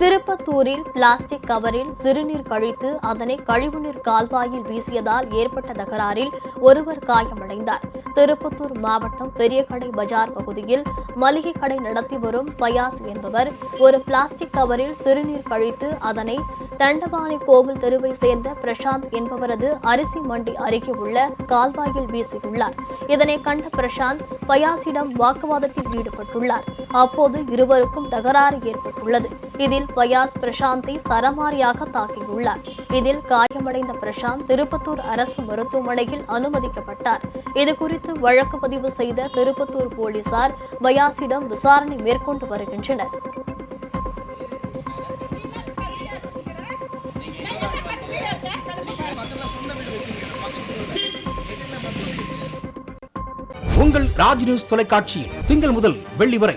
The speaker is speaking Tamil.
திருப்பத்தூரில் பிளாஸ்டிக் கவரில் சிறுநீர் கழித்து அதனை கழிவுநீர் கால்வாயில் வீசியதால் ஏற்பட்ட தகராறில் ஒருவர் காயமடைந்தார். திருப்பத்தூர் மாவட்டம் பெரியகடை பஜார் பகுதியில் மளிகை கடை நடத்தி வரும் பயாஸ் என்பவர் ஒரு பிளாஸ்டிக் கவரில் சிறுநீர் கழித்து அதனை தண்டபாணி கோவில் தெருவை சேர்ந்த பிரசாந்த் என்பவரது அரிசி மண்டி அருகே உள்ள கால்வாயில் வீசியுள்ளார். இதனை கண்ட பிரசாந்த் பயாசிடம் வாக்குவாதத்தில் ஈடுபட்டுள்ளார். அப்போது இருவருக்கும் தகராறு ஏற்பட்டுள்ளது. இதில் பயாஸ் பிரசாந்தை சரமாரியாக தாக்கியுள்ளார். இதில் காயமடைந்த பிரசாந்த் திருப்பத்தூர் அரசு மருத்துவமனையில் அனுமதிக்கப்பட்டார். இதுகுறித்து வழக்கு பதிவு செய்த திருப்பத்தூர் போலீசார் பயாசிடம் விசாரணை மேற்கொண்டு வருகின்றனர். உங்கள் ராஜ் நியூஸ் தொலைக்காட்சியில் திங்கள் முதல் வெள்ளி வரை